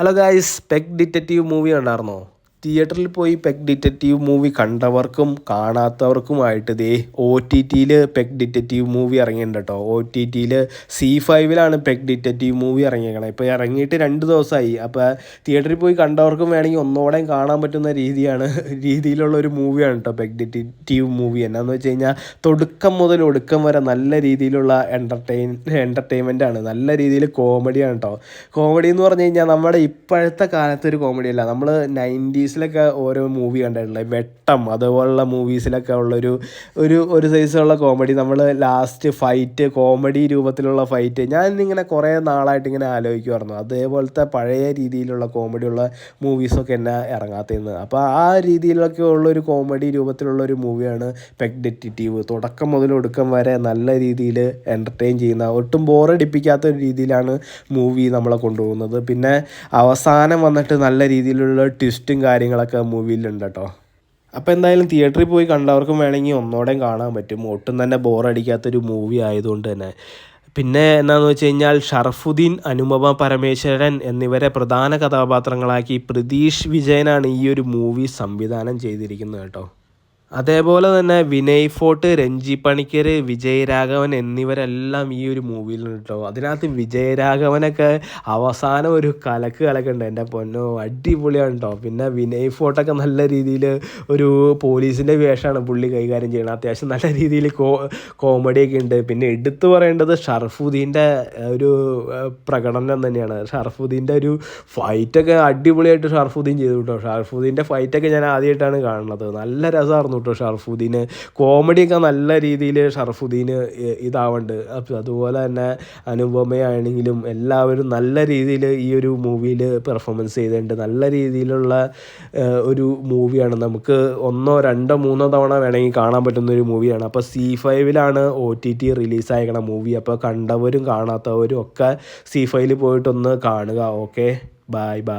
Hello guys pet detective movie കണ്ടായിരുന്നോ തിയേറ്ററിൽ പോയി പെക് ഡിറ്റക്റ്റീവ് മൂവി കണ്ടവർക്കും കാണാത്തവർക്കുമായിട്ട് ദേ ഒ ടി ടിയിൽ പെക് ഡിറ്റക്റ്റീവ് മൂവി ഇറങ്ങിയിട്ടുണ്ട് കേട്ടോ ഒ ടി ടിയിൽ സി ഫൈവിലാണ് പെക് ഡിറ്റക്റ്റീവ് മൂവി ഇറങ്ങിയേക്കണത് ഇപ്പോൾ ഇറങ്ങിയിട്ട് രണ്ട് ദിവസമായി അപ്പോൾ തിയേറ്ററിൽ പോയി കണ്ടവർക്കും വേണമെങ്കിൽ ഒന്നോടെയും കാണാൻ പറ്റുന്ന രീതിയാണ് രീതിയിലുള്ള ഒരു മൂവിയാണ് കേട്ടോ പെക് ഡിറ്റക്റ്റീവ് മൂവി. എന്നാന്ന് വെച്ച് കഴിഞ്ഞാൽ തൊടുക്കം മുതൽ ഒടുക്കം വരെ നല്ല രീതിയിലുള്ള എന്റർടൈൻ എന്റർടൈൻമെന്റ് ആണ് നല്ല രീതിയിൽ കോമഡിയാണ് കേട്ടോ കോമഡി എന്ന് പറഞ്ഞു കഴിഞ്ഞാൽ നമ്മുടെ ഇപ്പോഴത്തെ കാലത്തെ ഒരു കോമഡി അല്ല. നമ്മൾ നയന്റീസിലൊക്കെ ഓരോ മൂവി കണ്ടിട്ടുള്ളത് വെട്ടം അതുപോലുള്ള മൂവീസിലൊക്കെ ഉള്ളൊരു ഒരു ഒരു സൈസുള്ള കോമഡി നമ്മൾ ലാസ്റ്റ് ഫൈറ്റ് കോമഡി രൂപത്തിലുള്ള ഫൈറ്റ് ഞാൻ ഇങ്ങനെ കുറേ നാളായിട്ട് ഇങ്ങനെ ആലോചിക്കുമായിരുന്നു അതേപോലത്തെ പഴയ രീതിയിലുള്ള കോമഡിയുള്ള മൂവീസൊക്കെ എന്നെ ഇറങ്ങാത്തതെന്ന്. അപ്പോൾ ആ രീതിയിലൊക്കെ ഉള്ളൊരു കോമഡി രൂപത്തിലുള്ള ഒരു മൂവിയാണ് പെക് ഡെറ്റിറ്റീവ് തുടക്കം മുതൽ ഒടുക്കം വരെ നല്ല രീതിയിൽ എന്റർടൈൻ ചെയ്യുന്ന ഒട്ടും ബോറടിപ്പിക്കാത്ത ഒരു രീതിയിലാണ് മൂവി നമ്മളെ കൊണ്ടുപോകുന്നത്. പിന്നെ അവസാനം വന്നിട്ട് നല്ല രീതിയിലുള്ള ട്വിസ്റ്റും കാര്യങ്ങളൊക്കെ മൂവിയിലുണ്ട് കേട്ടോ അപ്പോൾ എന്തായാലും തിയേറ്ററിൽ പോയി കണ്ടവർക്കും വേണമെങ്കിൽ ഒന്നോടെയും കാണാൻ പറ്റും. ഒട്ടും തന്നെ ബോറടിക്കാത്തൊരു മൂവി ആയതുകൊണ്ട് തന്നെ. പിന്നെ എന്താണെന്ന് വെച്ച് കഴിഞ്ഞാൽ ഷറഫുദ്ദീൻ അനുപമ പരമേശ്വരൻ എന്നിവരെ പ്രധാന കഥാപാത്രങ്ങളാക്കി പ്രതീഷ് വിജയനാണ് ഈ ഒരു മൂവി സംവിധാനം ചെയ്തിരിക്കുന്നത് കേട്ടോ. അതേപോലെ തന്നെ വിനയ് ഫോർട്ട് രഞ്ജി പണിക്കർ വിജയരാഘവൻ എന്നിവരെല്ലാം ഈ ഒരു മൂവിയിലുണ്ട് കേട്ടോ അതിനകത്ത് വിജയരാഘവനൊക്കെ അവസാനം ഒരു കലക്ക് കലക്കുണ്ട് എന്റെ പൊന്നോ അടിപൊളിയാണ് കേട്ടോ പിന്നെ വിനയ് ഫോർട്ടൊക്കെ നല്ല രീതിയിൽ ഒരു പോലീസിന്റെ വേഷമാണ് പുള്ളി കൈകാര്യം ചെയ്യണം അത്യാവശ്യം നല്ല രീതിയിൽ കോ കോമഡിയൊക്കെ ഉണ്ട്. പിന്നെ എടുത്തു പറയേണ്ടത് ഷർഫുദ്ദീന്റെ ഒരു പ്രകടനം തന്നെയാണ്. ഷർഫുദ്ദീന്റെ ഒരു ഫൈറ്റൊക്കെ അടിപൊളിയായിട്ട് ഷർഫുദ്ദീൻ ചെയ്തു കേട്ടോ ഷർഫുദ്ദീന്റെ ഫൈറ്റൊക്കെ ഞാൻ ആദ്യമായിട്ടാണ് കാണുന്നത്. നല്ല രസമായിരുന്നു കേട്ടോ ഷർഫുദ്ദീന്. കോമഡിയൊക്കെ നല്ല രീതിയിൽ ഷർഫുദ്ദീന് ഇതാവുന്നുണ്ട് അതുപോലെ തന്നെ അനുപമയാണെങ്കിലും എല്ലാവരും നല്ല രീതിയിൽ ഈ ഒരു മൂവിയിൽ പെർഫോമൻസ് ചെയ്തിട്ടുണ്ട്. നല്ല രീതിയിലുള്ള ഒരു മൂവിയാണ്. നമുക്ക് ഒന്നോ രണ്ടോ മൂന്നോ തവണ വേണമെങ്കിൽ കാണാൻ പറ്റുന്ന ഒരു മൂവിയാണ്. അപ്പോൾ സി ഫൈവിലാണ് ഒ ടി ടി റിലീസായിക്കണ മൂവി. അപ്പോൾ കണ്ടവരും കാണാത്തവരും ഒക്കെ സി ഫൈവിൽ പോയിട്ടൊന്ന് കാണുക. ഓക്കെ? Bye bye